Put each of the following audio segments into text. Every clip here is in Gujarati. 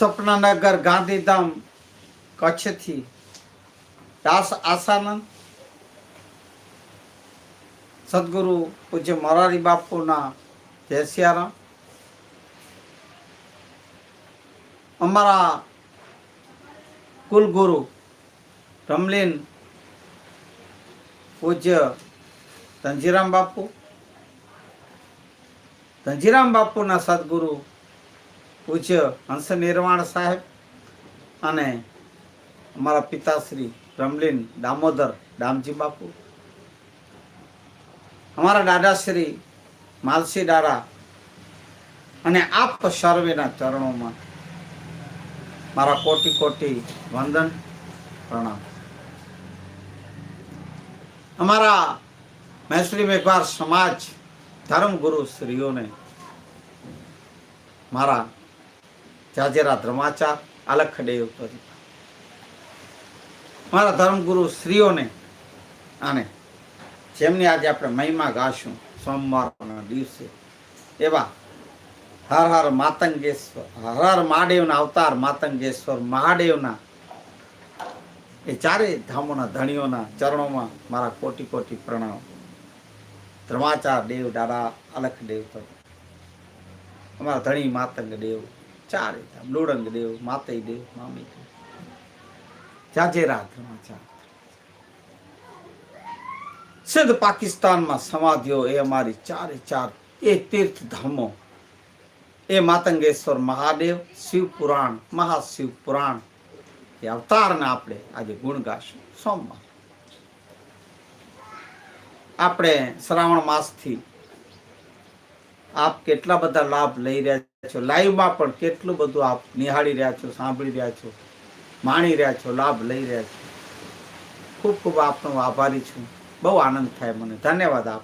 સપનાનગર ગાંધીધામ કચ્છથી. દાસ આસાનંદ. સદગુરુ પૂજ્ય મોરારી બાપુના જયસિયારામ અમારા કુલગુરુ રમલીન પૂજ્ય ધનજીરામ બાપુ. ધનજીરામ બાપુના સદગુરુ પૂજ્ય હંસ નિર્વાણ સાહેબ અને અમારા પિતાશ્રી રમલીન દામોદર દામજી બાપુ. અમારા દાદાશ્રી માલસી દારા અને આપ સર્વેના ચરણોમાં મારા કોટી કોટી વંદન, પ્રણામ. અમારા મહેશ્રી મેઘવાર સમાજ ધર્મગુરુ શ્રીઓને મારા જાજેરા ધર્માચાર અલખદેવ તરીકે મારા ધર્મગુરુ શ્રીઓને અને જેમની આજે આપણે મહિમા ગાશું સોમવારના દિવસે, એવા હર હર માતંગેશ્વર, હર હર મહાદેવના અવતાર માતંગેશ્વર મહાદેવના, એ ચારેય ધામોના ધણીઓના ચરણોમાં મારા કોટી કોટી પ્રણામ ધર્માચાર દેવ દાદા અલખ દેવ અમારા ધણી માતંગ દેવ ચારે ધામ લુડંગ દેવ માતઈ દેવ મામી દેવ રાત્રમાં ચાર સિંધ પાકિસ્તાનમાં સમાધિઓ એ અમારી ચારે ચાર, એ તીર્થ ધામો એ માતંગેશ્વર મહાદેવ શિવ પુરાણ મહાશિવ પુરાણ એ અવતારને આપણે આજે ગુણ ગાશું સોમવાર. આપણે શ્રાવણ માસથી આપ કેટલા બધા લાભ લઈ રહ્યા છો, લાઈવમાં પણ કેટલું બધું આપ નિહાળી રહ્યા છો, સાંભળી રહ્યા છો, માણી રહ્યા છો, લાભ લઈ રહ્યા છો. ખૂબ ખૂબ આપનો આભારી છું. બહુ આનંદ થાય મને. ધન્યવાદ આપ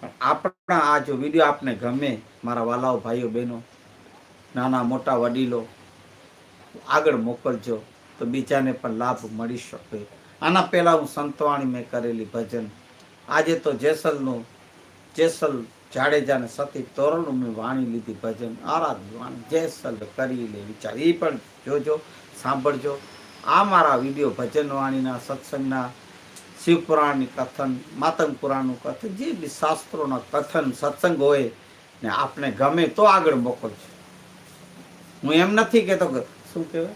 પણ આપણા આ જો વીડિયો આપને ગમે, મારા વાલાઓ, ભાઈઓ, બહેનો, નાના, મોટા વડીલો, આગળ મોકલજો, તો બીજાને પણ લાભ મળી શકે. આના પહેલાં હું સંતવાણી મેં કરેલી ભજન. આજે તો જેસલનું, જેસલ જાડેજાને સતી તોરણનું મેં વાણી લીધી, ભજન આરાધ વાણી જેસલ કરી લે, વિચાર. એ પણ જોજો, સાંભળજો. આ મારા વીડિયો ભજન વાણીના, સત્સંગના, શિવપુરાણની કથન, માતંગ પુરાણનું કથન, જે બી શાસ્ત્રોના કથન, સત્સંગ હોય ને આપને ગમે તો આગળ મોકલજો. હું એમ નથી કહેતો કે, શું કહેવાય?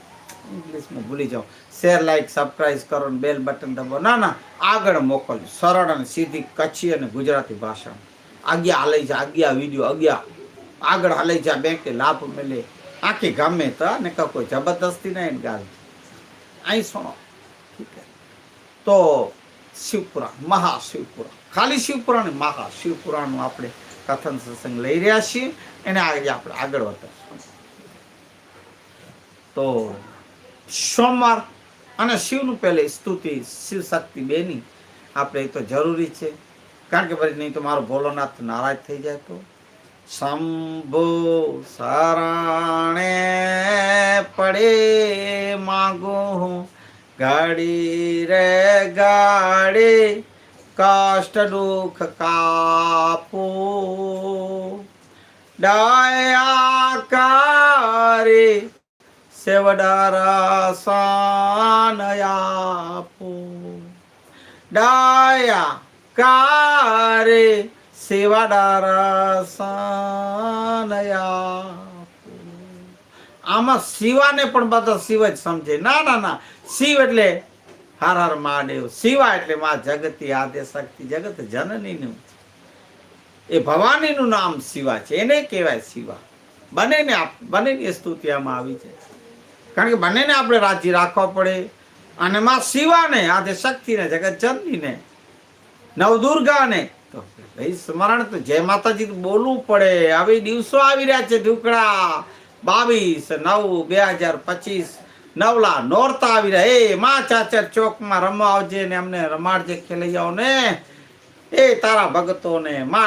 ઇંગ્લિશમાં ભૂલી જાઉં. શેર, લાઈક, સબસ્ક્રાઇબ કરો ને બેલ બટન દબાવો. ના ના, આગળ મોકલજો. સરળ અને સીધી કચ્છી અને ગુજરાતી ભાષામાં. આજ્ઞા હાલે છે આજ્ઞા વીડિયો આજ્ઞા આગળ હાલે છે બેંકે લાભ મળે. આખી ગમે તો ને કોઈ જબરદસ્તી નહીં ગાલ. અહીં સુણો. તો શિવપુરાણ, મહાશિવપુરાણ. ખાલી શિવપુરાણ મહાશિવપુરાણનું આપણે કથન સત્સંગ લઈ રહ્યા છીએ. એને આજે આપણે આગળ વધારશું તો સોમવાર અને શિવનું પહેલે સ્તુતિ શિવ શક્તિ બેની આપણે એ તો જરૂરી છે. કારણ કે નહીં તો મારો ભોલોનાથ નારાજ થઈ જાય તો. શંભુ સારાણે પડે માગો હું. ગાડી રે ગાડી કાષ્ટ દુઃખ કાપો. દયા કરી સેવડાર સાનયાપો દયા કારે સેવાડાર સાનયાપો આમાં શિવાને પણ બધા શિવ જ સમજે ના ના ના શિવ એટલે હર હર મહાદેવ શિવા એટલે માં જગતી આદે શક્તિ જગત જનનીનું એ ભવાનીનું નામ શિવા છે. એને કહેવાય શિવા બંનેને બંનેની સ્તુતિ આમાં આવી છે. કારણ કે બંનેને આપણે રાજી રાખવા પડે. અને માં શિવાને આદે શક્તિને, જગત જનનીને નવદુર્ગાને. તો ભાઈ સ્મરણ તો જય માતાજી બોલવું પડે. હવે દિવસો આવી રહ્યા છે ઢુકડા બાવીસ, નવ, બે હજાર પચીસ, નવલા, નોરતા આવી રહ્યા. એ મા ચાચર ચોકમાં રમવા આવજે ને અમને રમાડજે ખેલૈયાઓને. એ તારા ભગતોને. માં